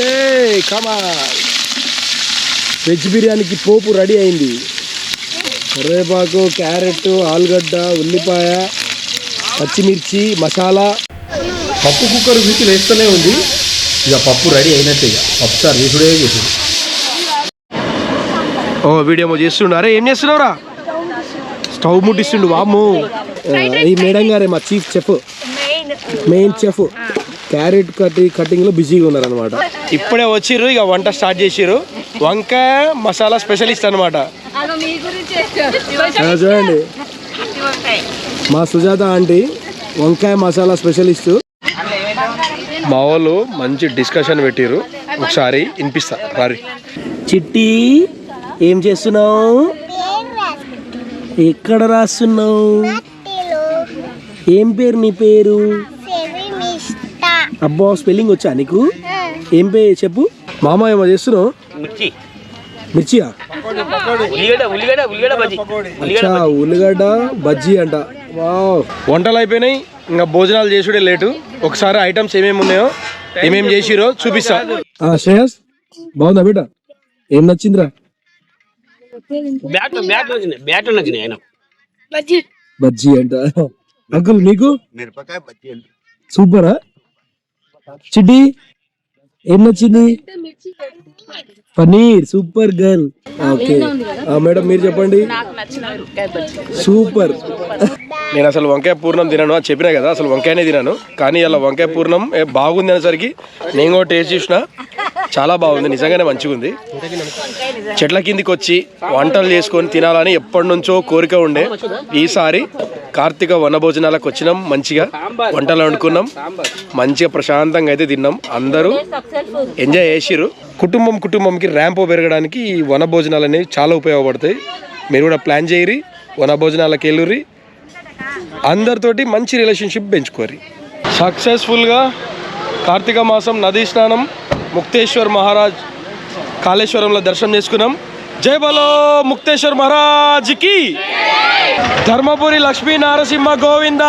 ఏ కమా veg బిర్యానీకి పోపు ready అయింది. కరివేపాకు క్యారెట్ ఆలుగడ్డ ఉల్లిపాయ పచ్చిమిర్చి మసాలా. పప్పు కుక్కర్ వీటిలో వేస్తూనే ఉంది. ఇక పప్పు రెడీ అయినట్టే ఇక. పప్పు సార్ వేసుడే చేసింది ఓ వీడియో చేస్తుండు. అరే ఏం చేస్తున్నావురా? స్టవ్ ముట్టిస్తుండు వాము ఈ మేడం గారే మా chief chef. Main chef carrot కట్టి కటింగ్లో బిజీగా ఉన్నారనమాట ఇప్పుడే వచ్చిర్రు ఇక వంట స్టార్ట్ చేసిర్రు. వంకాయ మసాలా స్పెషలిస్ట్ అనమాట అదో మీ గురించి చూడండి. మా సుజాత ఆంటీ వంకాయ మసాలా స్పెషలిస్ట్. మా వాళ్ళు మంచి డిస్కషన్ పెట్టిర్రు. ఒకసారి వినిపిస్తా రారి. చిట్టి ఏం చేస్తున్నావు? ఎక్కడ రాస్తున్నావు? ఏం పేరు నీ పేరు? అబ్బా స్పెల్లింగ్ వచ్చా నీకు? ఏం. పేరు చెప్పు? మామ ఏమో చేస్తున్నావు? మిర్చి. మిర్చియా? ఉల్లిగడ్డ బజ్జి. అచ్చా ఉల్లిగడ్డ బజ్జీ అంట. వావ్. వంటలు అయిపోయినాయి ఇంకా భోజనాలు చేసుడే లేటు. ఒకసారి ఐటమ్స్ ఏమేమి ఉన్నాయో ఏమేమి చేసిరో చూపిస్తా. శ్రేయస్ బాగుందా బిడ్డ? ఏం నచ్చిందిరా? బజ్జీ అంట. అంకుల్ నీకు? మిరపకాయ బజ్జీ అండి. సూపరా? చిట్టి ఏం నచ్చింది? Paneer super girl. Okay. Madam మీరు చెప్పండి. సూపర్. నేను అసలు వంకాయ పూర్ణం తినను అని చెప్పినా కదా అసలు వంకాయనే తినను. కానీ అలా వంకాయ పూర్ణం ఏ, బాగుంది అనేసరికి నేను కూడా టేస్ట్ చూసిన చాలా బాగుంది నిజంగానే మంచిగా ఉంది చెట్ల కిందికి వచ్చి వంటలు చేసుకొని తినాలని ఎప్పటి నుంచో కోరిక ఉండే ఈసారి. కార్తీక వనభోజనాలకు వచ్చినాం మంచిగా వంటలు వండుకున్నాం. మంచిగా ప్రశాంతంగా అయితే తిన్నాం. అందరూ ఎంజాయ్ చేసిర్రు. కుటుంబం కుటుంబంకి ర్యాంపో పెరగడానికి ఈ వనభోజనాలు అనేవి చాలా ఉపయోగపడతాయి. మీరు కూడా ప్లాన్ చేయరి వనభోజనాలకు వెళ్ళుర్రి. అందరితోటి మంచి రిలేషన్షిప్ పెంచుకోరి సక్సెస్ఫుల్గా కార్తీక మాసం నదీ స్నానం ముక్తేశ్వర్ మహారాజ్ కాళేశ్వరంలో దర్శనం చేసుకున్నాం. జై బలో ముక్తేశ్వర్ మహారాజ్కి! ధర్మపురి లక్ష్మీ నారసింహ గోవింద.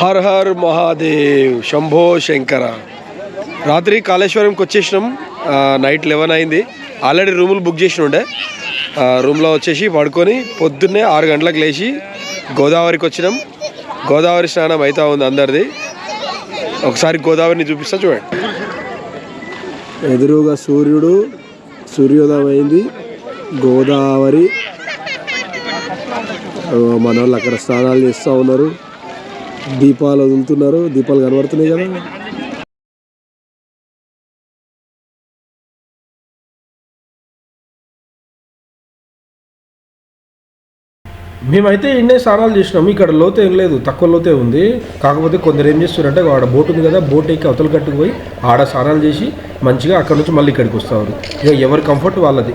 Her her Mahadev Shambho Shankara. రాత్రి కాళేశ్వరంకి వచ్చేసినాం. నైట్ లెవెన్ అయింది. ఆల్రెడీ రూములు బుక్ చేసిన ఉండే. రూమ్లో వచ్చేసి పడుకొని పొద్దున్నే ఆరు గంటలకు లేచి గోదావరికి వచ్చినాం. గోదావరి స్నానం అవుతా ఉంది అందరిది. ఒకసారి గోదావరిని చూపిస్తా చూడండి. ఎదురుగా సూర్యుడు సూర్యోదయం అయింది. గోదావరి మన వాళ్ళు అక్కడ స్నానాలు చేస్తూ ఉన్నారు. దీపాలు వదులుతున్నారు దీపాలు కనబడుతున్నాయి కదా. మేమైతే ఇన్నే స్నానాలు చేసినాం. ఇక్కడ లోతే ఏం లేదు. తక్కువ లోతే ఉంది. కాకపోతే కొందరు ఏం చేస్తున్నారంటే ఆడ బోట్ ఉంది కదా బోట్ ఎక్కి అవతల కట్టుకు పోయి ఆడ స్నానాలు చేసి మంచిగా అక్కడ నుంచి మళ్ళీ ఇక్కడికి వస్తారు. ఇక ఎవరి కంఫర్ట్ వాళ్ళది.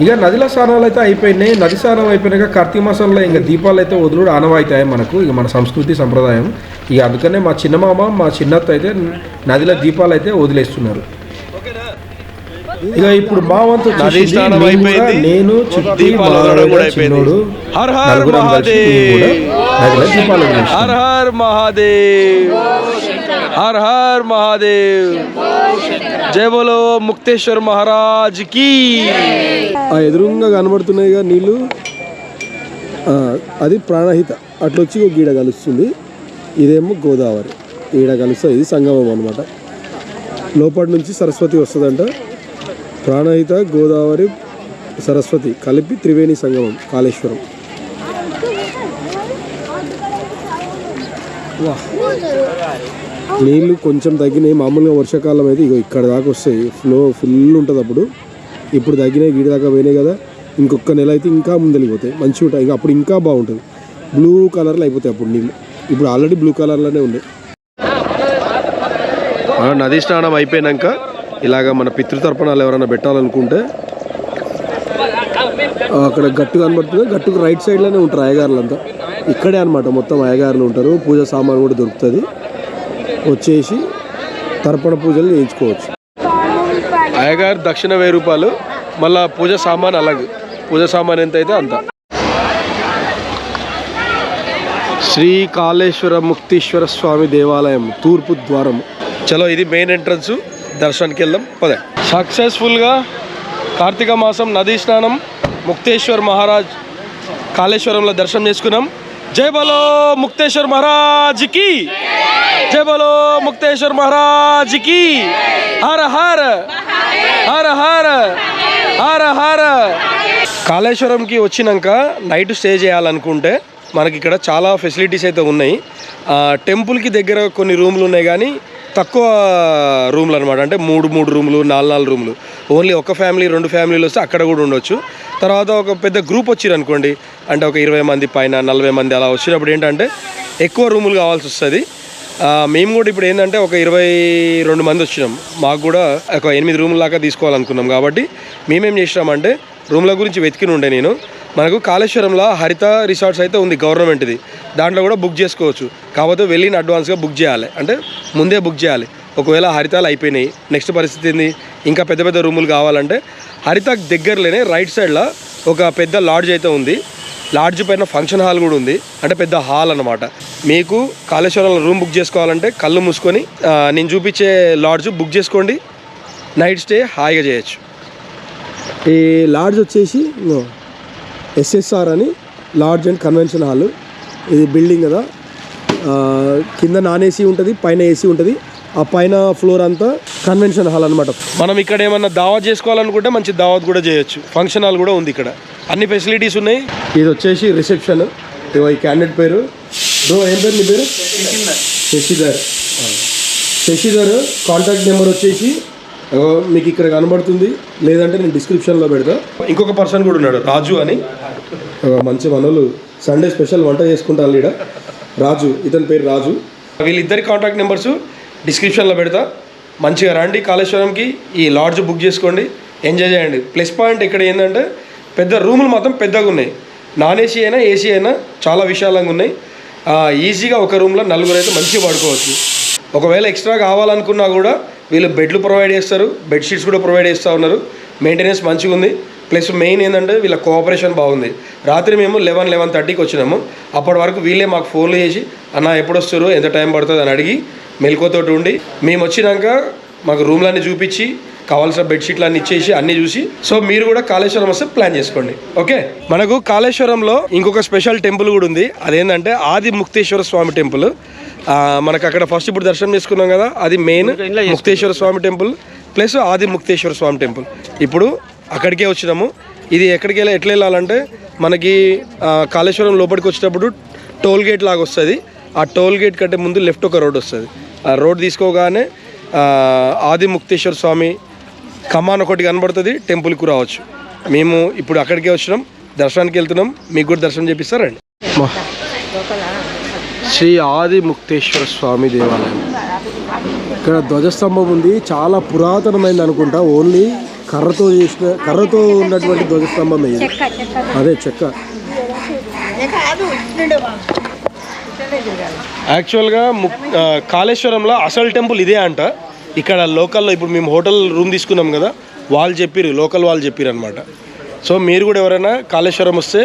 ఇక నదిలో స్నానాలు అయితే అయిపోయినాయి నది స్నానం అయిపోయినాక కార్తీక మాసంలో ఇంకా దీపాలు అయితే వదులుడు ఆనవాయితాయి మనకు ఇక మన సంస్కృతి సంప్రదాయం ఇక అందుకనే మా చిన్నమామ మా చిన్నత్త అయితే నదిలో దీపాలు అయితే వదిలేస్తున్నారు ఇక ఇప్పుడు మా వంతు. నేను చిట్టి. చిన్నోడు నలుగురం కలిసి నదిలో దీపాలు. Her her Mahadev Har her Mahadev జయ బోలో ముక్తేశ్వర్ మహారాజ్కి ఆ ఎదురుగా కనబడుతున్నాయిగా నీళ్ళు అది ప్రాణహిత. అట్లొచ్చి ఒక గీడ కలుస్తుంది. ఇదేమో గోదావరి. ఈడ కలుస్తుంది ఇది సంగమం అనమాట లోపటి నుంచి సరస్వతి వస్తుందంట. ప్రాణహిత గోదావరి సరస్వతి కలిపి త్రివేణి సంగమం కాళేశ్వరం. వాహ్. నీళ్ళు కొంచెం తగ్గినాయి. మామూలుగా వర్షాకాలం అయితే ఇగో ఇక్కడ దాకా వస్తాయి ఫ్లో ఫుల్ ఉంటుంది అప్పుడు. ఇప్పుడు తగ్గినాయి గీడి దాకా పోయినాయి కదా. ఇంకొక నెల అయితే ఇంకా ముందెళ్ళిపోతాయి మంచిగా ఉంటాయి. ఇక అప్పుడు ఇంకా బాగుంటుంది. బ్లూ కలర్లో అయిపోతాయి అప్పుడు నీళ్ళు ఇప్పుడు ఆల్రెడీ బ్లూ కలర్లోనే ఉన్నాయి నదీ స్నానం అయిపోయినాక ఇలాగ మన పితృతర్పణాలు ఎవరైనా పెట్టాలనుకుంటే అక్కడ గట్టు కనబడుతుంది. గట్టుకు రైట్ సైడ్లోనే ఉంటారు అయ్యగారులంతా. ఇక్కడే అనమాట మొత్తం అయ్యగారులు ఉంటారు. పూజ సామాన్ కూడా దొరుకుతుంది. వచ్చేసి తర్పణ పూజలు చేయించుకోవచ్చు. అయ్యగారు దక్షిణ వెయ్యి రూపాయలు మళ్ళా పూజ సామాన్ అలాగే. పూజ సామాన్ ఎంత అయితే అంత. శ్రీ కాళేశ్వర ముక్తీశ్వర స్వామి దేవాలయం తూర్పు ద్వారం. చలో ఇది మెయిన్ ఎంట్రన్స్ దర్శనానికి వెళ్దాం పదే. సక్సెస్ఫుల్గా కార్తీక మాసం నదీ స్నానం ముక్తేశ్వర్ మహారాజ్ కాళేశ్వరంలో దర్శనం చేసుకున్నాం. జై బలో ముక్తేశ్వర్ మహారాజ్కి జయ బలో ముక్తేశ్వర్ మహారాజ్కి హర హర. హర హర. హర హర. కాళేశ్వరంకి వచ్చినాక నైట్ స్టే చేయాలనుకుంటే మనకి ఇక్కడ చాలా ఫెసిలిటీస్ అయితే ఉన్నాయి. ఆ, టెంపుల్కి దగ్గర కొన్ని రూమ్లు ఉన్నాయి కానీ తక్కువ రూమ్లు అనమాట అంటే మూడు మూడు రూమ్లు నాలుగు నాలుగు రూమ్లు ఓన్లీ ఒక ఫ్యామిలీ రెండు ఫ్యామిలీలు వస్తే అక్కడ కూడా ఉండొచ్చు. తర్వాత ఒక పెద్ద గ్రూప్ వచ్చిరు అనుకోండి అంటే ఒక ఇరవై మంది పైన నలభై మంది అలా వచ్చినప్పుడు ఏంటంటే ఎక్కువ రూములు కావాల్సి వస్తుంది. మేము కూడా ఇప్పుడు ఏంటంటే ఒక ఇరవై రెండు మంది వచ్చినాం. మాకు కూడా ఒక ఎనిమిది రూముల దాకా తీసుకోవాలనుకున్నాం కాబట్టి మేమేం చేసినామంటే రూమ్ల గురించి వెతికిన ఉండే నేను. మనకు కాళేశ్వరంలో హరిత రిసార్ట్స్ అయితే ఉంది గవర్నమెంట్ది. దాంట్లో కూడా బుక్ చేసుకోవచ్చు. కాకపోతే వెళ్ళిన అడ్వాన్స్గా బుక్ చేయాలి. అంటే ముందే బుక్ చేయాలి. ఒకవేళ హరితాలు అయిపోయినాయి. నెక్స్ట్ పరిస్థితి ఏంది? ఇంకా పెద్ద పెద్ద రూములు కావాలంటే హరిత దగ్గరలోనే రైట్ సైడ్లో ఒక పెద్ద లాడ్జ్ అయితే ఉంది. లాడ్జ్ పైన ఫంక్షన్ హాల్ కూడా ఉంది. అంటే పెద్ద హాల్ అన్నమాట. మీకు కాళేశ్వరంలో రూమ్ బుక్ చేసుకోవాలంటే కళ్ళు మూసుకొని నేను చూపించే లాడ్జ్ బుక్ చేసుకోండి. నైట్ స్టే హాయిగా చేయొచ్చు. ఈ లాడ్జ్ వచ్చేసి ఎస్ఎస్ఆర్ అని లాడ్జ్ అండ్ కన్వెన్షన్ హాల్. ఇది బిల్డింగ్ కదా. కింద నాన్ ఏసీ ఉంటుంది పైన ఏసీ ఉంటుంది. ఆ పైన ఫ్లోర్ అంతా కన్వెన్షన్ హాల్ అనమాట మనం ఇక్కడ ఏమన్నా దావత్ చేసుకోవాలనుకుంటే మంచి దావత్ కూడా చేయొచ్చు. ఫంక్షన్ హాల్ కూడా ఉంది ఇక్కడ. అన్ని ఫెసిలిటీస్ ఉన్నాయి. ఇది వచ్చేసి రిసెప్షన్ ఈ క్యాండిడేట్ పేరు. బ్రో ఏం పేరు నీ పేరు? శశిధర్. శశిధర్ కాంటాక్ట్ నెంబర్ వచ్చేసి మీకు ఇక్కడ కనబడుతుంది. లేదంటే నేను డిస్క్రిప్షన్లో పెడతా. ఇంకొక పర్సన్ కూడా ఉన్నాడు రాజు అని. మంచి మనోళ్ళు. సండే స్పెషల్ వంట చేసుకుంటాను ఈడ రాజు ఇతని పేరు రాజు. వీళ్ళిద్దరి కాంటాక్ట్ నెంబర్స్ డిస్క్రిప్షన్లో పెడతా. మంచిగా రండి కాళేశ్వరంకి. ఈ లాడ్జ్ బుక్ చేసుకోండి. ఎంజాయ్ చేయండి. ప్లస్ పాయింట్ ఇక్కడ ఏంటంటే పెద్ద రూములు మాత్రం పెద్దగా ఉన్నాయి. నాన్ ఏసీ అయినా ఏసీ అయినా చాలా విశాలంగా ఉన్నాయి. ఈజీగా ఒక రూమ్లో నలుగురు అయితే మంచిగా పడుకోవచ్చు. ఒకవేళ ఎక్స్ట్రా కావాలనుకున్నా కూడా వీళ్ళు బెడ్లు ప్రొవైడ్ చేస్తారు. బెడ్షీట్స్ కూడా ప్రొవైడ్ చేస్తూ ఉన్నారు. మెయింటెనెన్స్ మంచిగా ఉంది. ప్లస్ మెయిన్ ఏంటంటే వీళ్ళ కోఆపరేషన్ బాగుంది. రాత్రి మేము లెవెన్ లెవెన్ థర్టీకి వచ్చినాము. అప్పటి వరకు వీళ్ళే మాకు ఫోన్లు చేసి అన్న ఎప్పుడు వస్తారు? ఎంత టైం పడుతుంది? అని అడిగి మెలకువతోటి ఉండి మేము వచ్చినాక మాకు రూమ్లన్నీ చూపించి కావాల్సిన బెడ్షీట్లు అన్ని ఇచ్చేసి అన్ని చూసి. సో మీరు కూడా కాళేశ్వరం వస్తే ప్లాన్ చేసుకోండి. ఓకే? మనకు కాళేశ్వరంలో ఇంకొక స్పెషల్ టెంపుల్ కూడా ఉంది. అదేంటంటే ఆది ముక్తేశ్వర స్వామి టెంపుల్. మనకు అక్కడ ఫస్ట్ ఇప్పుడు దర్శనం చేసుకున్నాం కదా అది main Mukteshwara Swami temple plus Adi Mukteshwara Swami temple. ఇప్పుడు అక్కడికే వచ్చినాము. ఇది ఎక్కడికి వెళ్ళి ఎట్లా వెళ్ళాలంటే మనకి కాళేశ్వరం లోపలికి వచ్చేటప్పుడు టోల్ గేట్ లాగా వస్తుంది. ఆ టోల్ గేట్ కంటే ముందు లెఫ్ట్ ఒక రోడ్ వస్తుంది. ఆ రోడ్ తీసుకోగానే ఆది ముక్తేశ్వర స్వామి కమాన్ ఒకటి కనబడుతుంది టెంపుల్కు రావచ్చు. మేము ఇప్పుడు అక్కడికే వచ్చినాం దర్శనానికి వెళ్తున్నాం మీకు కూడా దర్శనం చేపిస్తారండి శ్రీ ఆది ముక్తేశ్వర స్వామి దేవాలయం. ఇక్కడ ధ్వజస్తంభం ఉంది చాలా పురాతనమైంది అనుకుంటా ఓన్లీ కర్రతో చేసిన కర్రతో ఉన్నటువంటి ధ్వజస్తంభం ఇది. అదే చెక్క. యాక్చువల్గా ముక్ కాళేశ్వరంలో అసలు టెంపుల్ ఇదే అంట. ఇక్కడ లోకల్లో ఇప్పుడు మేము హోటల్ రూమ్ తీసుకున్నాం కదా వాళ్ళు చెప్పిరు లోకల్ వాళ్ళు చెప్పిరు అనమాట సో మీరు కూడా ఎవరైనా కాళేశ్వరం వస్తే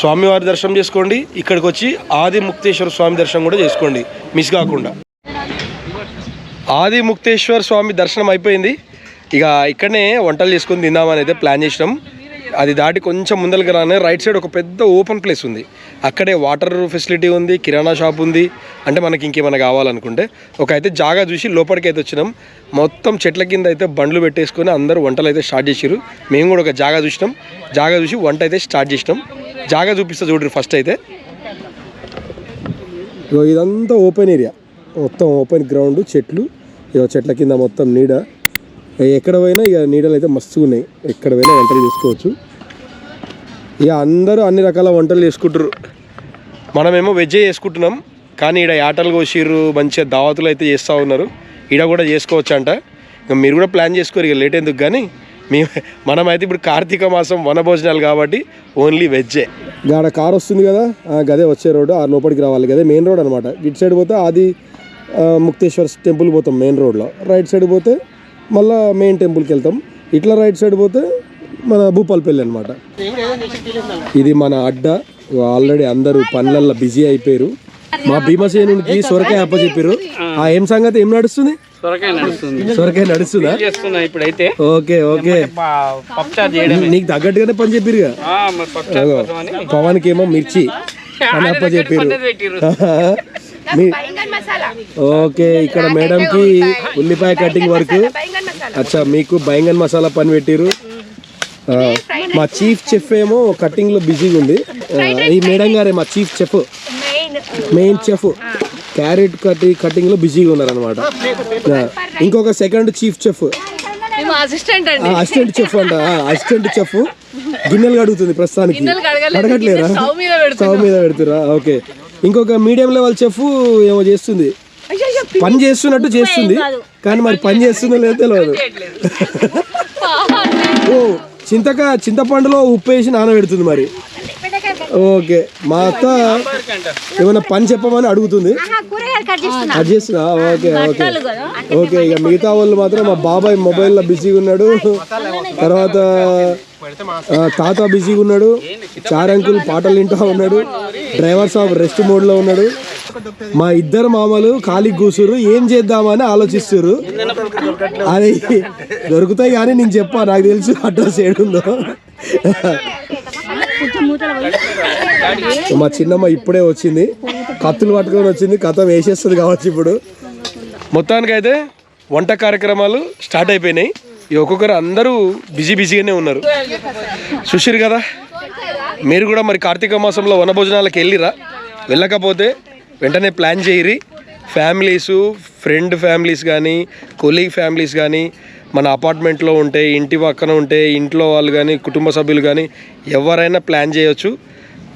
స్వామివారి దర్శనం చేసుకోండి ఇక్కడికి వచ్చి ఆది ముక్తేశ్వర స్వామి దర్శనం కూడా చేసుకోండి మిస్ కాకుండా. ఆది ముక్తేశ్వర స్వామి దర్శనం అయిపోయింది ఇక ఇక్కడనే వంటలు చేసుకొని తిందామని అయితే ప్లాన్ చేసినాం. అది దాటి కొంచెం ముందరికి రానే రైట్ సైడ్ ఒక పెద్ద ఓపెన్ ప్లేస్ ఉంది. అక్కడే వాటర్ ఫెసిలిటీ ఉంది కిరాణా షాప్ ఉంది. అంటే మనకి ఇంకేమైనా కావాలనుకుంటే ఒక అయితే జాగా చూసి లోపలికి అయితే వచ్చినాం. మొత్తం చెట్ల కింద అయితే బండ్లు పెట్టేసుకొని అందరూ వంటలు అయితే స్టార్ట్ చేసారు మేము కూడా ఒక జాగా చూసినాం. జాగా చూసి వంట అయితే స్టార్ట్ చేసినాం. జాగా చూపిస్తా చూడరు ఫస్ట్ అయితే. ఇగో ఇదంతా ఓపెన్ ఏరియా. మొత్తం ఓపెన్ గ్రౌండ్ చెట్లు. ఇగో చెట్ల కింద మొత్తం నీడ. ఎక్కడ పోయినా ఇక నీడలు అయితే మస్తుగా ఉన్నాయి. ఎక్కడ పోయినా వంటలు చేసుకోవచ్చు. ఇక అందరూ అన్ని రకాల వంటలు చేసుకుంటారు మనమేమో వెజ్జే చేసుకుంటున్నాం కానీ ఈడ ఆటలు కోసిర్రు మంచిగా దావతులు అయితే చేస్తూ ఉన్నారు. ఈడ కూడా చేసుకోవచ్చు అంట ఇక మీరు కూడా ప్లాన్ చేసుకోరు ఇక లేట్ ఎందుకు కానీ మేము మనమైతే ఇప్పుడు కార్తీక మాసం వనభోజనాలు కాబట్టి ఓన్లీ వెజ్జే. గాడ కార్ వస్తుంది కదా గదే వచ్చే రోడ్డు ఆ లోపలికి రావాలి గదే మెయిన్ రోడ్ అనమాట ఇటు సైడ్ పోతే అది ముక్తేశ్వర్ టెంపుల్ పోతాం మెయిన్ రోడ్లో. రైట్ సైడ్ పోతే మళ్ళీ మెయిన్ టెంపుల్కి వెళ్తాం ఇట్లా రైట్ సైడ్ పోతే మన భూపాలపల్లి అనమాట ఇది మన అడ్డ. ఆల్రెడీ అందరూ పనులల్లో బిజీ అయిపోయారు. మా భీమసేనునికి సొరకాయ అప్ప చెప్పారు ఆ. ఏం సంగతి? ఏం నడుస్తుంది? సొరకాయ నడుస్తుంది. ఇప్పుడైతే? Okay okay. నీకు తగ్గట్టుగానే పని చెప్పిరుగా అగో, పవన్కి ఏమో మిర్చి అని అప్ప చెప్పారు ఓకే ఇక్కడ మేడంకి ఉల్లిపాయ కటింగ్ వర్క్. అచ్చా మీకు బైంగన్ మసాలా పని పెట్టిరు. మా చీఫ్ చెఫ్ ఏమో కటింగ్లో బిజీగా ఉంది. ఈ మేడం గారే మా chief chef. Main. Chef. Carrot కటి కటింగ్లో బిజీగా ఉన్నారు అనమాట ఇంకొక సెకండ్ చీఫ్ చెఫ్. అసిస్టెంట్ అండి. అసిస్టెంట్ చెఫ్ అంట. Assistant chef. గిన్నెలు కడుగుతుంది ప్రస్తుతానికి. పెడుతున్నాం. స్టవ్ మీద పెడుతురా ఓకే. ఇంకొక మీడియం లెవెల్ చెఫ్ ఏమో చేస్తుంది. పని చేస్తున్నట్టు చేస్తుంది. కానీ మరి పని చేస్తుందో లేదో తెలియదు. ఓ చింతక చింతపండులో ఉప్పు వేసి నానబెడుతుంది మరి. ఓకే. మా అత్త ఏమైనా పని చెప్పమని అడుగుతుంది. కూరగాయలు కట్ చేస్తున్నా. అది చేస్తున్నా? Okay okay. ఓకే ఇక మిగతా వాళ్ళు మాత్రం మా బాబాయ్ మొబైల్లో బిజీగా ఉన్నాడు. తర్వాత తాత బిజీగా ఉన్నాడు. చారంకుల్ పాటలు వింటా ఉన్నాడు. డ్రైవర్ సాబ్ రెస్ట్ మోడ్లో ఉన్నాడు. మా ఇద్దరు మామలు ఖాళీ కూసురు ఏం చేద్దామని ఆలోచిస్తురు అది దొరుకుతాయి కానీ నేను చెప్పా నాకు తెలుసు అడ్రస్ ఏడుందో. మా చిన్నమ్మ ఇప్పుడే వచ్చింది. కత్తులు పట్టుకొని వచ్చింది. కథ వేసేస్తుంది కావచ్చు ఇప్పుడు. మొత్తానికైతే వంట కార్యక్రమాలు స్టార్ట్ అయిపోయినాయి. ఈ ఒక్కొక్కరు అందరూ బిజీ బిజీగానే ఉన్నారు. చూసిరు కదా? మీరు కూడా మరి కార్తీక మాసంలో వనభోజనాలకు వెళ్ళిరా. వెళ్ళకపోతే వెంటనే ప్లాన్ చేయరి. ఫ్యామిలీసు ఫ్రెండ్ ఫ్యామిలీస్ కానీ కొలీగ్ ఫ్యామిలీస్ కానీ మన అపార్ట్మెంట్లో ఉంటే ఇంటి పక్కన ఉంటే ఇంట్లో వాళ్ళు కానీ కుటుంబ సభ్యులు కానీ ఎవరైనా ప్లాన్ చేయొచ్చు.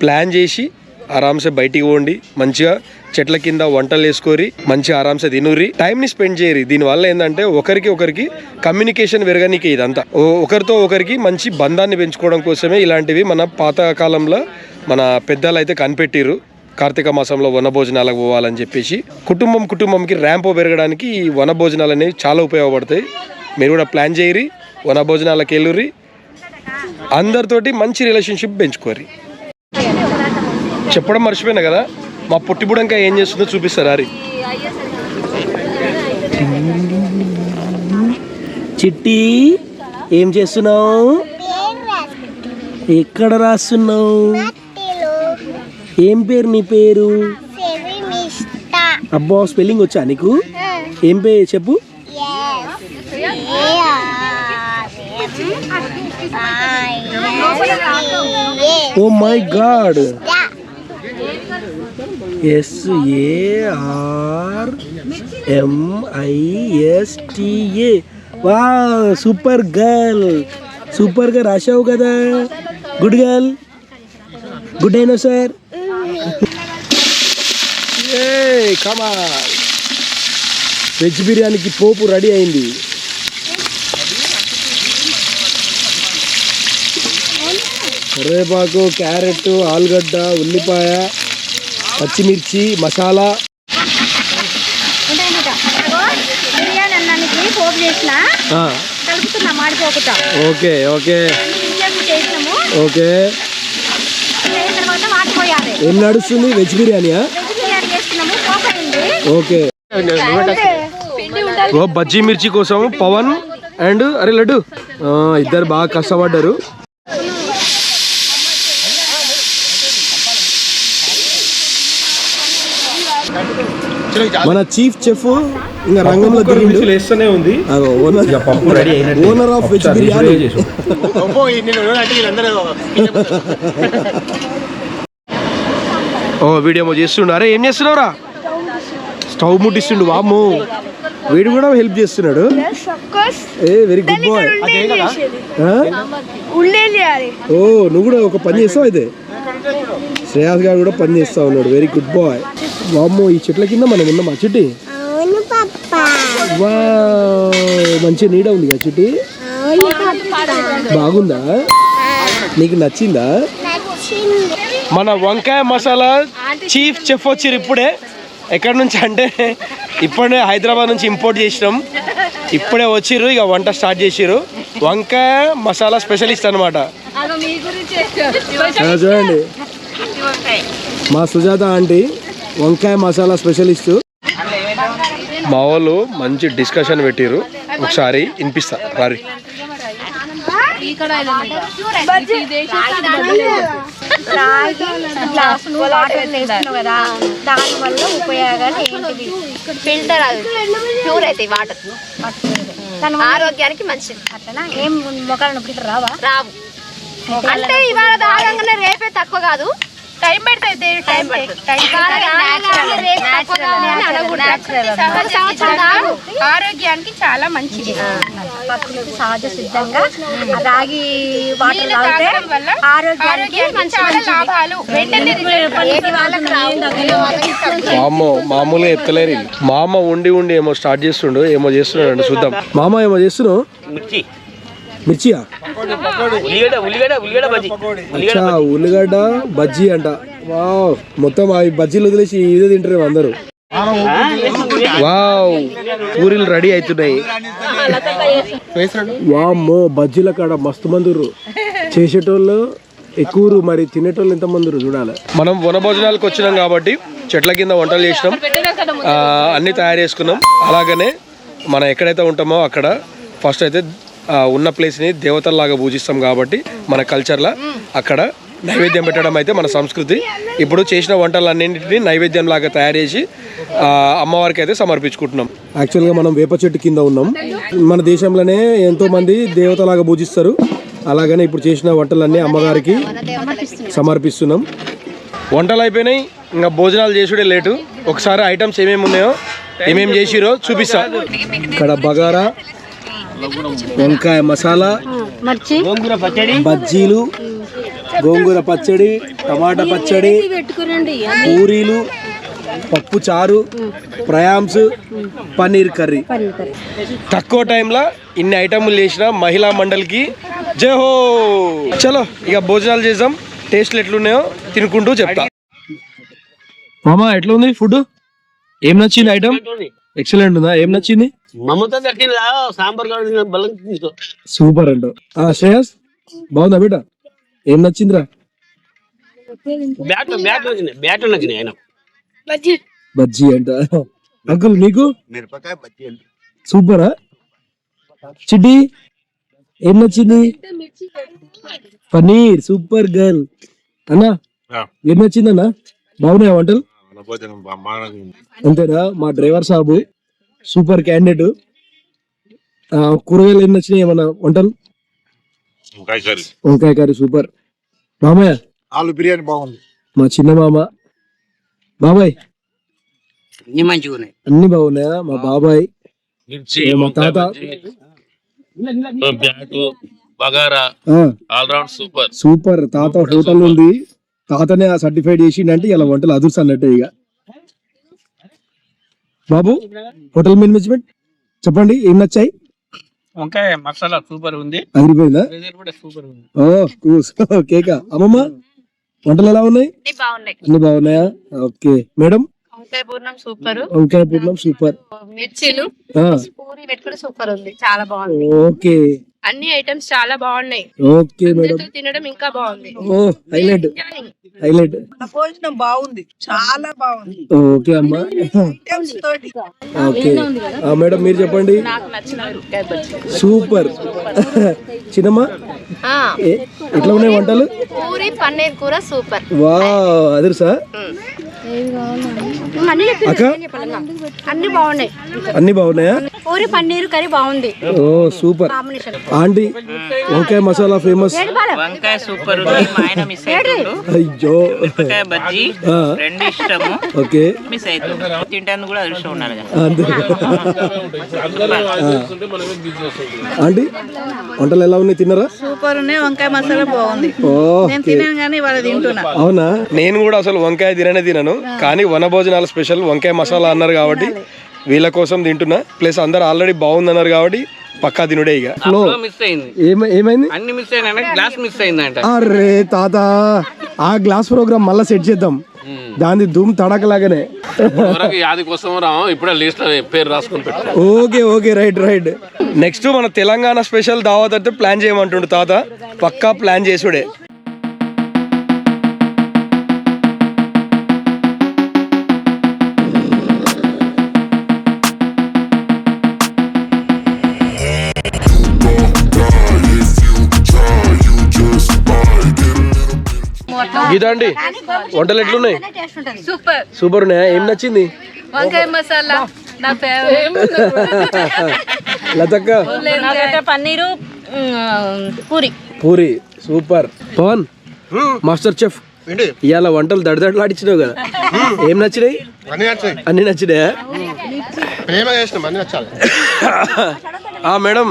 ప్లాన్ చేసి ఆరామ్సే బయటికి పోండి. మంచిగా చెట్ల కింద వంటలు వేసుకోరి మంచి ఆరామ్సే తినుర్రి. టైంని స్పెండ్ చేయరు దీనివల్ల ఏంటంటే ఒకరికి ఒకరికి కమ్యూనికేషన్ పెరగనీకి ఇదంతా. ఒకరితో ఒకరికి మంచి బంధాన్ని పెంచుకోవడం కోసమే ఇలాంటివి మన పాత కాలంలో మన పెద్దలు అయితే కనిపెట్టిర్రు. కార్తీక మాసంలో వనభోజనాలకు పోవాలని చెప్పేసి. కుటుంబం కుటుంబంకి ర్యాంపు పెరగడానికి ఈ వనభోజనాలు అనేవి చాలా ఉపయోగపడతాయి. మీరు కూడా ప్లాన్ చేయరి వనభోజనాలకు వెళ్ళురి అందరితోటి మంచి రిలేషన్షిప్ పెంచుకోరి చెప్పడం మర్చిపోయినా కదా? మా పుట్టిబుడంక ఏం చేస్తుందో చూపిస్తారు అరి చిట్టి ఏం చేస్తున్నావు? ఎక్కడ రాస్తున్నావు? ఏం పేరు నీ పేరు? అబ్బా స్పెల్లింగ్ వచ్చా నీకు? ఏం పేరు చెప్పు? ఓ my god S M I S T A wow super girl సూపర్గా రాశావు కదా గుడ్ గర్ల్ గుడ్ అయినా సార్ కమా వెజ్ బిర్యానీకి పోపు రెడీ అయింది కరివేపాకు క్యారెట్ ఆలుగడ్డ ఉల్లిపాయ పచ్చిమిర్చి మసాలా. Okay okay. ఓకే. ఏం నడుస్తుంది? వెజ్ బిర్యానీయా ఓకే. ఓ బజ్జీ మిర్చి కోసం పవన్ అండ్ అరే లడ్డు. ఇద్దరు బాగా కష్టపడ్డారు. మన చీఫ్ చెఫ్ ఇంకా రంగంలో దిగిండు. వేస్తూనే ఉంది. ఓనర్ పప్పు రెడీ అయినట్టు. Owner of veg biryani. ఓ వీడేమో చేస్తుండు అరే ఏం చేస్తున్నావురా? స్టవ్ ముట్టిస్తుండు వాము వీడు కూడా హెల్ప్ చేస్తున్నాడు. ఏ వెరీ గుడ్ బాయ్ ఓ నువ్వు కూడా ఒక పని చేస్తావు అయితే? శ్రేయాస్ గారు కూడా పని చేస్తా ఉన్నాడు. వెరీ గుడ్ బాయ్ వామ్మో ఈ చెట్ల కింద మనం చిట్టి? అవును పప్పా వా మంచి నీడ ఉంది కదా చిట్టి? బాగుందా? నీకు నచ్చిందా? మన వంకాయ మసాలా చీఫ్ చెఫ్ వచ్చిర్రు ఇప్పుడే. ఎక్కడి నుంచి అంటే ఇప్పుడే హైదరాబాద్ నుంచి ఇంపోర్ట్ చేసినాం. ఇప్పుడే వచ్చిర్రు ఇక వంట స్టార్ట్ చేసిర్రు. వంకాయ మసాలా స్పెషలిస్ట్ అనమాట అగో మీ గురించి చూడండి. మా సుజాత ఆంటీ. వంకాయ మసాలా స్పెషలిస్ట్. మా వాళ్ళు మంచి డిస్కషన్ పెట్టిరు ఒకసారి వినిపిస్తా రారి. వాటర్ వేస్తున్నావు కదా ఉపయోగాలు ఏంటివి ఫిల్టర్ అది ప్యూర్ అవుతాయి వాటర్ ఆరోగ్యానికి మంచిది. అట్లనా? ఏం మొక్కలు నొప్పి రావా? రావు. అంటే ఇవాళ రేపే తక్కువ కాదు. టైం పడుతుంది. టైం ఆరోగ్యానికి చాలా మంచిది. సహజ సిద్ధంగా రాగి వాటర్ ఆరోగ్యానికి లాభాలు. మా అమ్మ మామూలుగా ఎత్తలేరు వీళ్ళు. మా అమ్మ ఉండి ఉండి ఏమో స్టార్ట్ చేస్తుండు ఏమో చేస్తున్నాడు చూద్దాం. మామ ఏమో చేస్తున్నావు? మిర్చి. మిర్చియా? అచ్చా ఉల్లిగడ్డ బజ్జీ అంట. వావ్ మొత్తం ఆ బజ్జీలు వదిలేసి ఇదే తింటారు అందరూ. వావ్ పూరీలు రెడీ అవుతున్నాయి. వామ్మో బజ్జీల కాడ మస్తు మందురు చేసేటోళ్ళు ఎక్కువరు మరి తినేటోళ్ళు ఎంత మందురు చూడాలి. మనం వనభోజనాలకు వచ్చినాం కాబట్టి చెట్ల కింద వంటలు చేసినాం. అన్ని తయారు చేసుకున్నాం. అలాగనే మనం ఎక్కడైతే ఉంటామో అక్కడ ఫస్ట్ అయితే ఉన్న ప్లేస్ని దేవతల్లాగా పూజిస్తాం కాబట్టి మన కల్చర్లో అక్కడ నైవేద్యం పెట్టడం అయితే మన సంస్కృతి. ఇప్పుడు చేసిన వంటలన్నింటినీ నైవేద్యం లాగా తయారు చేసి అమ్మవారికి అయితే సమర్పించుకుంటున్నాం. యాక్చువల్గా మనం వేప చెట్టు కింద ఉన్నాం. మన దేశంలోనే ఎంతో మంది దేవతలాగా పూజిస్తారు. అలాగనే ఇప్పుడు చేసిన వంటలన్నీ అమ్మగారికి సమర్పిస్తున్నాం. వంటలు అయిపోయినాయి. ఇంకా భోజనాలు చేసుడే లేటు. ఒకసారి ఐటమ్స్ ఏమేమి ఉన్నాయో ఏమేమి చేసిరో చూపిస్తా. ఇక్కడ బగారా వంకాయ మసాలా గోంగూర పచ్చడి. బజ్జీలు గోంగూర పచ్చడి టమాటా పచ్చడి పూరీలు పప్పు చారు ప్రయాంస్ పన్నీర్ కర్రీ. తక్కువ టైంలో ఇన్ని ఐటమ్లు చేసిన మహిళా మండలికి జై హో! చలో ఇక భోజనాలు చేద్దాం. టేస్ట్లు ఎట్లున్నాయో తినుకుంటూ చెప్తా. మామా ఎట్లా ఉంది ఫుడ్ ఏం నచ్చింది ఐటమ్? ఎక్సలెంట్ ఉందా? ఏం నచ్చింది? మమత సాంబార్ కావాలి బలం తీసుకో. సూపర్ అంట. ఆ శ్రేయస్ బాగుందా బేట ఏం నచ్చిందిరా? బ్యాట్ బ్యాట్ నచ్చింది బ్యాట్ నచ్చింది ఆయన. బజ్జీ. అంట. అంకుల్ మీకు సూపరా? చిడ్డి ఏం నచ్చింది? Paneer super girl. అన్నా ఏం నచ్చింది అన్న బాగున్నాయా వంటలు? అంతేనా? మా డ్రైవర్ సాబు. Super candidate. కూరగాయలు ఏం నచ్చినాయి ఏమన్నా వంటలు? వంకాయ కర్రీ. సూపర్. మామయ్య? ఆలు బిర్యానీ బాగుంది. మా చిన్న మామ. బాబాయ్? అన్ని మంచిగా ఉన్నాయి. అన్ని బాగున్నాయా? మా బాబాయ్. మా తాత? బ్యాటు బగారా. ఆ, ఆల్ రౌండ్ సూపర్. సూపర్. తాత హోటల్ ఉంది. తాతనే సర్టిఫైడ్ చేసిండంటే ఇలా వంటలు అదుర్స్ అన్నట్టే ఇక. బాబు హోటల్ మేనేజ్మెంట్ చెప్పండి ఏం నచ్చాయి? వంకాయ మసాలా సూపర్ ఉంది. అదిరిపోయిందా సూపర్ ఉంది. ఓ కూస్ కేక అమ్మమ్మ వంటలు ఎలా ఉన్నాయి? బాగున్నాయి. అన్ని బాగున్నాయా? ఓకే మేడం వంకాయ పూర్ణం సూపర్ వంకాయ పూర్ణం సూపర్ మిర్చీలు పూరి పెట్టుకుని సూపర్ ఉంది. చాలా బాగుంది. ఓకే అన్ని ఐటమ్స్ చాలా బాగున్నాయి. Okay madam. తినడం ఇంకా బాగుంది. ఓ హైలైట్. హైలైట్. భోజనం బాగుంది. చాలా బాగుంది. ఓకే అమ్మా. ఓకే. మేడం మీరు చెప్పండి. సూపర్. చిన్నమ్మా? ఎట్లా ఉన్నాయి వంటలు? పూరి పన్నీర్ కూర సూపర్. వా అదుర్సా అక్క? అన్ని బాగున్నాయి. అన్ని బాగున్నాయా? పూరి పన్నీరు కర్రీ బాగుంది. ఓ సూపర్. ఆంటీ వంకాయ మసాలా ఫేమస్. వంకాయ సూపర్ ఆయన మిస్ అయ్యో. వంకాయ బజ్జీ ఆ, రెండు ఇష్టము. ఓకే. మిస్ అవుతుంది తింటాను కూడా అదృష్టం ఉండాలి ఆంటీ వంటలు ఎలా ఉన్నాయి? తిన్నారా? సూపర్ ఉన్నాయి వంకాయ మసాలా బాగుంది. నేను తినాను కానీ వాళ్ళు తింటున్నా. అవునా? నేను కూడా అసలు వంకాయ తిననే తినను కానీ వనభోజనాల స్పెషల్ వంకాయ మసాలా అన్నారు కాబట్టి వీళ్ళ కోసం తింటున్నా. ప్లస్ అందరు ఆల్రెడీ బాగుందన్నారు కాబట్టి పక్కా తినుడే ఇక. మిస్ అయింది. ఏమైంది? అన్ని మిస్ అయినా గ్లాస్ మిస్ అయిందంట. అరే తాత ఆ గ్లాస్ ప్రోగ్రామ్ మళ్ళీ సెట్ చేద్దాం. దాని ధూమ్ తడకలాగానే. వరకు యాది కోసం రాము ఇప్పుడే లిస్ట్ పేరు రాసుకొని పెట్టాం. Okay okay right right. Next మన తెలంగాణ స్పెషల్ దావత్ అయితే ప్లాన్ చేయమంటుండు తాత. పక్కా ప్లాన్ చేసుడే. గీత అండి వంటలు ఎట్లున్నాయి? సూపర్. సూపర్ ఉన్నాయా? ఏం నచ్చింది? వంకాయ మసాలా నా favourite లతక్క. Paneer puri. Puri super. Pavan master chef ఇవాళ వంటలు దడదడలాడిచ్చినావు కదా. ఏం నచ్చినాయి. అన్ని నచ్చినాయా? ప్రేమ చేసినాం అన్ని నచ్చాలి. ఆ మేడం.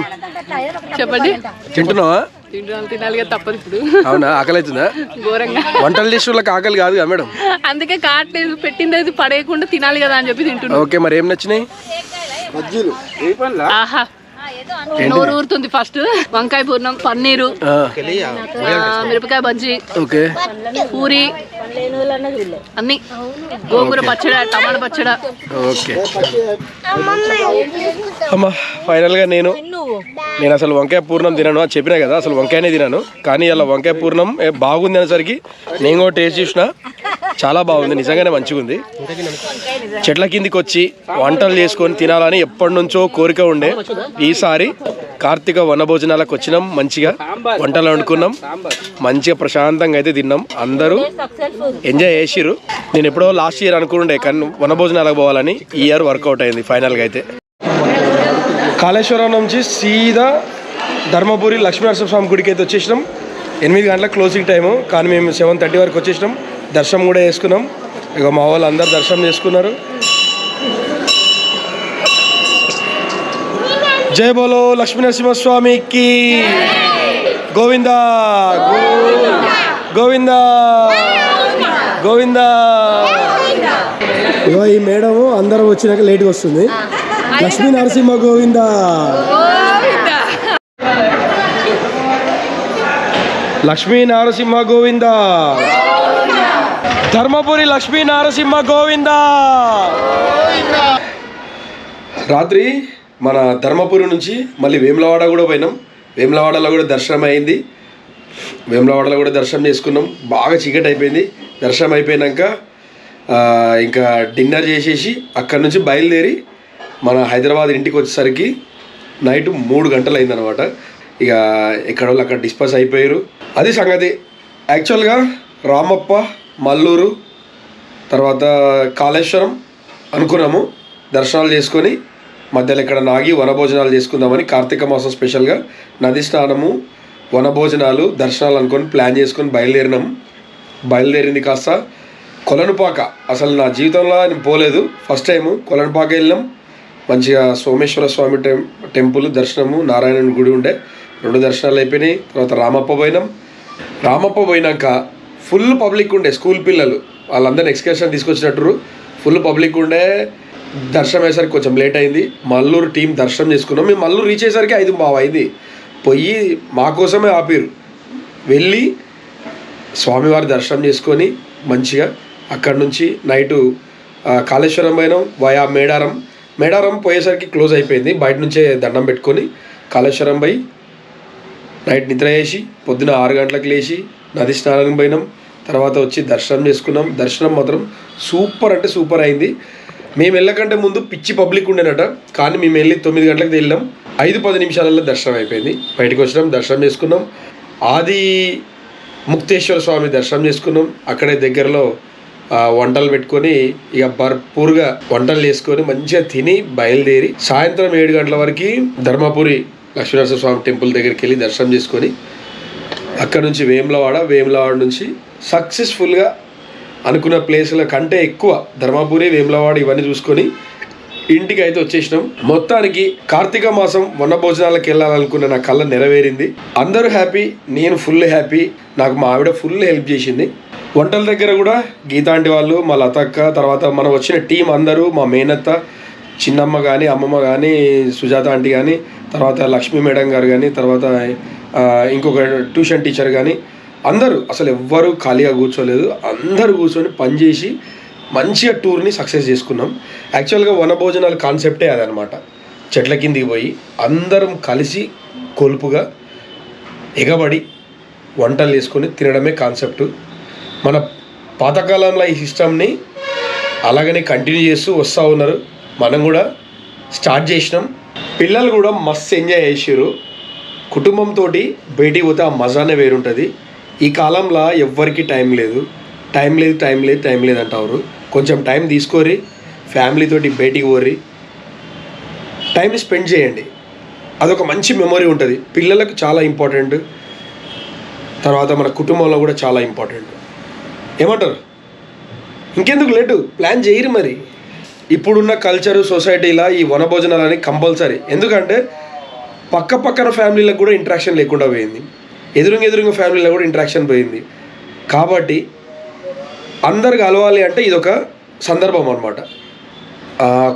చెప్పండి. తింటున్నావా? తింటున్నాను తినాలిగా తప్పదు ఇప్పుడు. అవునా? ఆకలి అవుతుందా ఘోరంగా. వంటలు చేసే వాళ్ళకి ఆకలి కాదు కదా మేడం? అందుకే కాట్లేదు పెట్టింది అది పడేయకుండా తినాలి కదా అని చెప్పి తింటున్నాను ఓకే మరి ఏం నచ్చినాయి? ఆహా. నోరు ఊరుతుంది ఫస్ట్. వంకాయ పూర్ణం పన్నీరు మిరపకాయ బజ్జీ ఓకే. పూరి అన్ని గోంగూర పచ్చడ టమాటా పచ్చడ. ఓకే. అమ్మా ఫైనల్గా నేను నేను అసలు వంకాయ పూర్ణం తినను అని చెప్పినా కదా అసలు వంకాయనే తినను. కానీ అలా వంకాయ పూర్ణం ఏ, బాగుంది అనేసరికి నేను కూడా టేస్ట్ చూసిన చాలా బాగుంది నిజంగానే మంచిగా ఉంది చెట్ల కిందికి వచ్చి వంటలు చేసుకొని తినాలని ఎప్పటి నుంచో కోరిక ఉండే ఈసారి కార్తీక వనభోజనాలకు వచ్చినాం మంచిగా వంటలు వండుకున్నాం మంచిగా ప్రశాంతంగా అయితే తిన్నాం. అందరూ ఎంజాయ్ చేసిర్రు. నేను ఎప్పుడో లాస్ట్ ఇయర్ అనుకుండే కానీ వనభోజనాలకు పోవాలని ఈ ఇయర్ వర్కౌట్ అయింది ఫైనల్గా అయితే. కాళేశ్వరం నుంచి సీదా ధర్మపురి లక్ష్మీనరసింహ స్వామి గుడికి అయితే వచ్చేసినాం. ఎనిమిది గంటల క్లోజింగ్ టైము కానీ మేము సెవెన్ థర్టీ వరకు వచ్చేసినాం. దర్శనం కూడా చేసుకున్నాం. ఇక మా వాళ్ళు అందరు దర్శనం చేసుకున్నారు. జై బోలో లక్ష్మీనరసింహ స్వామికి. గోవిందా. గోవిందా. గోవిందా. ఇగో ఈ మేడం అందరూ వచ్చినాక లేట్గా వస్తుంది. లక్ష్మీ నరసింహ గోవిందా. లక్ష్మీ నరసింహ గోవిందా ధర్మపురి లక్ష్మీ నరసింహ గోవిందా. రాత్రి మన ధర్మపురి నుంచి మళ్ళీ వేములవాడ కూడా పోయినాం. వేములవాడలో కూడా దర్శనం అయింది వేములవాడలో కూడా దర్శనం చేసుకున్నాం. బాగా చీకటి అయిపోయింది. దర్శనం అయిపోయినాక ఇంకా డిన్నర్ చేసేసి అక్కడి నుంచి బయలుదేరి మన హైదరాబాద్ ఇంటికి వచ్చేసరికి నైట్ మూడు గంటలు అయిందనమాట ఇక ఎక్కడ వాళ్ళు అక్కడ డిస్పస్ అయిపోయారు. అది సంగతి. యాక్చువల్గా రామప్ప మల్లూరు తర్వాత కాళేశ్వరం అనుకున్నాము. దర్శనాలు చేసుకొని మధ్యలో ఇక్కడ నాగి వనభోజనాలు చేసుకుందామని కార్తీక మాసం స్పెషల్గా నది స్నానము వనభోజనాలు దర్శనాలు అనుకొని ప్లాన్ చేసుకొని బయలుదేరినాం. బయలుదేరింది కాస్త కొలనుపాక. అసలు నా జీవితంలో నేను పోలేదు. ఫస్ట్ టైము కొలనుపాక వెళ్ళినాం. మంచిగా సోమేశ్వర స్వామి టెం టెంపుల్ దర్శనము నారాయణుని గుడి ఉండే. రెండు దర్శనాలు అయిపోయినాయి. తర్వాత రామప్ప పోయినాం. రామప్ప పోయినాక ఫుల్ పబ్లిక్ ఉండే స్కూల్ పిల్లలు. వాళ్ళందరిని ఎక్స్కర్షన్ తీసుకొచ్చినట్టు ఫుల్ పబ్లిక్ ఉండే. దర్శనం అయ్యేసరికి కొంచెం లేట్ అయింది. మల్లూరు టీం దర్శనం చేసుకున్నాం. మేము మల్లూరు రీచ్ అయ్యేసరికి ఐదు బావ అయింది పోయి మా కోసమే ఆపిరు. వెళ్ళి స్వామివారి దర్శనం చేసుకొని మంచిగా అక్కడి నుంచి నైటు కాళేశ్వరం పోయినాం వయా మేడారం. మేడారం పోయేసరికి క్లోజ్ అయిపోయింది. బయట నుంచే దండం పెట్టుకొని కాళేశ్వరం పోయి నైట్ నిద్ర చేసి పొద్దున ఆరు గంటలకు లేచి నది స్నానానికి పోయినాం. తర్వాత వచ్చి దర్శనం చేసుకున్నాం. దర్శనం మాత్రం సూపర్ అంటే సూపర్ అయింది. మేము వెళ్ళకంటే ముందు పిచ్చి పబ్లిక్ ఉండేనట. కానీ మేము వెళ్ళి తొమ్మిది గంటలకు వెళ్ళాం ఐదు పది నిమిషాలలో దర్శనం అయిపోయింది. బయటకు వచ్చినాం దర్శనం చేసుకున్నాం. ఆది ముక్తేశ్వర స్వామి దర్శనం చేసుకున్నాం. అక్కడే దగ్గరలో వంటలు పెట్టుకొని ఇక భర్పూర్గా వంటలు చేసుకొని మంచిగా తిని బయలుదేరి సాయంత్రం ఏడు గంటల వరకు ధర్మపురి లక్ష్మీనరసింహ స్వామి టెంపుల్ దగ్గరికి వెళ్ళి దర్శనం చేసుకొని అక్కడ నుంచి వేములవాడ వేములవాడ నుంచి సక్సెస్ఫుల్గా అనుకున్న ప్లేసుల కంటే ఎక్కువ ధర్మపురి వేములవాడ ఇవన్నీ చూసుకొని ఇంటికి అయితే వచ్చేసినాం మొత్తానికి కార్తీక మాసం వన భోజనాలకు వెళ్ళాలనుకున్న నా కళ్ళ నెరవేరింది. అందరూ హ్యాపీ నేను ఫుల్ హ్యాపీ. నాకు మా ఆవిడ ఫుల్ హెల్ప్ చేసింది. వంటల దగ్గర కూడా గీతాంటి వాళ్ళు మా లతక్క తర్వాత మనం వచ్చిన టీం అందరూ మా మేనత్త చిన్నమ్మ కానీ అమ్మమ్మ కానీ సుజాత ఆంటీ కానీ తర్వాత లక్ష్మీ మేడం గారు కానీ తర్వాత ఇంకొక ట్యూషన్ టీచర్ కానీ అందరూ అసలు ఎవ్వరూ ఖాళీగా కూర్చోలేదు. అందరూ కూర్చొని పనిచేసి మంచిగా టూర్ని సక్సెస్ చేసుకున్నాం. యాక్చువల్గా వనభోజనాల కాన్సెప్టే అదనమాట చెట్ల కిందికి పోయి అందరం కలిసి కొలుపుగా ఎగబడి వంటలు చేసుకొని తినడమే కాన్సెప్ట్. మన పాతకాలంలో ఈ సిస్టమ్ని అలాగనే కంటిన్యూ చేస్తూ వస్తూ ఉన్నారు. మనం కూడా స్టార్ట్ చేసినాం. పిల్లలు కూడా మస్తు ఎంజాయ్ చేసారు కుటుంబంతో బయటికి పోతే ఆ మజానే వేరుంటుంది. ఈ కాలంలో ఎవ్వరికీ టైం లేదు. టైం లేదు టైం లేదు టైం లేదు అంటారు కొంచెం టైం తీసుకోరి ఫ్యామిలీతోటి బయటికి పోరి టైం స్పెండ్ చేయండి. అదొక మంచి మెమొరీ ఉంటుంది. పిల్లలకు చాలా ఇంపార్టెంట్ తర్వాత మన కుటుంబంలో కూడా చాలా ఇంపార్టెంట్ ఏమంటారు? ఇంకెందుకు లేటు? ప్లాన్ చేయరు మరి. ఇప్పుడున్న కల్చరు సొసైటీలా ఈ వనభోజనాలు అని కంపల్సరీ. ఎందుకంటే పక్క పక్కన ఫ్యామిలీలకు కూడా ఇంట్రాక్షన్ లేకుండా పోయింది. ఎదురుంగ ఎదురుంగ ఫ్యామిలీలో కూడా ఇంట్రాక్షన్ పోయింది. కాబట్టి అందరు కలవాలి అంటే ఇదొక సందర్భం అనమాట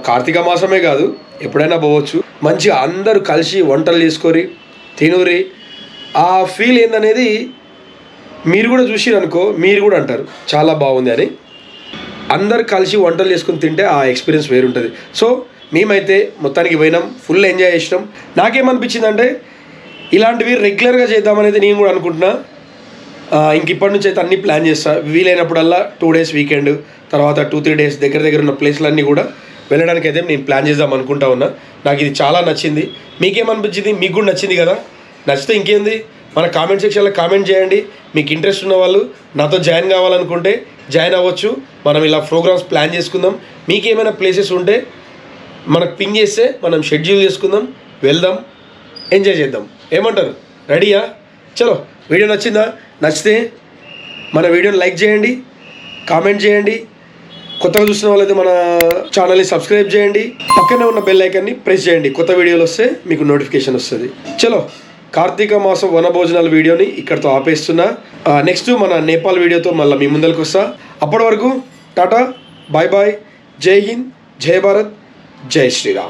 కార్తీక మాసమే కాదు ఎప్పుడైనా పోవచ్చు. మంచిగా అందరూ కలిసి వంటలు చేసుకొని తినూరి. ఆ ఫీల్ ఏందనేది మీరు కూడా చూసిరు అనుకో మీరు కూడా అంటారు. చాలా బాగుంది అని. అందరు కలిసి వంటలు చేసుకుని తింటే ఆ ఎక్స్పీరియన్స్ వేరుంటుంది. సో మేమైతే మొత్తానికి పోయినాం ఫుల్ ఎంజాయ్ చేసినాం. నాకేమనిపించిందంటే ఇలాంటివి రెగ్యులర్గా చేద్దామనేది నేను కూడా అనుకుంటున్నా. ఇంక ఇప్పటి నుంచి అయితే అన్ని ప్లాన్ చేస్తా. వీలైనప్పుడల్లా టూ డేస్ వీకెండ్ తర్వాత టూ త్రీ డేస్ దగ్గర దగ్గర ఉన్న ప్లేస్లన్నీ కూడా వెళ్ళడానికి అయితే నేను ప్లాన్ చేద్దాం అనుకుంటా ఉన్నా. నాకు ఇది చాలా నచ్చింది. మీకేమనిపించింది? మీకు కూడా నచ్చింది కదా? నచ్చితే ఇంకేంది? మన కామెంట్ సెక్షన్లో కామెంట్ చేయండి. మీకు ఇంట్రెస్ట్ ఉన్న వాళ్ళు నాతో జాయిన్ కావాలనుకుంటే జాయిన్ అవ్వచ్చు. మనం ఇలా ప్రోగ్రామ్స్ ప్లాన్ చేసుకుందాం. మీకు ఏమైనా ప్లేసెస్ ఉంటే మనకు పింగ్ చేస్తే మనం షెడ్యూల్ చేసుకుందాం వెళ్దాం ఎంజాయ్ చేద్దాం. ఏమంటారు? రెడీయా చలో వీడియో నచ్చిందా? నచ్చితే మన వీడియోని లైక్ చేయండి కామెంట్ చేయండి. కొత్తగా చూసిన వాళ్ళైతే మన ఛానల్ని సబ్స్క్రైబ్ చేయండి. పక్కనే ఉన్న బెల్ ఐకాన్ని ప్రెస్ చేయండి. కొత్త వీడియోలు వస్తే మీకు నోటిఫికేషన్ వస్తుంది. చలో కార్తీక మాసం వనభోజనాల వీడియోని ఇక్కడితో ఆపేస్తున్నా. నెక్స్ట్ మన నేపాల్ వీడియోతో మళ్ళీ మీ ముందరికి వస్తా. అప్పటి వరకు టాటా బాయ్ బాయ్ జై హింద్ జై భారత్ జై శ్రీరామ్.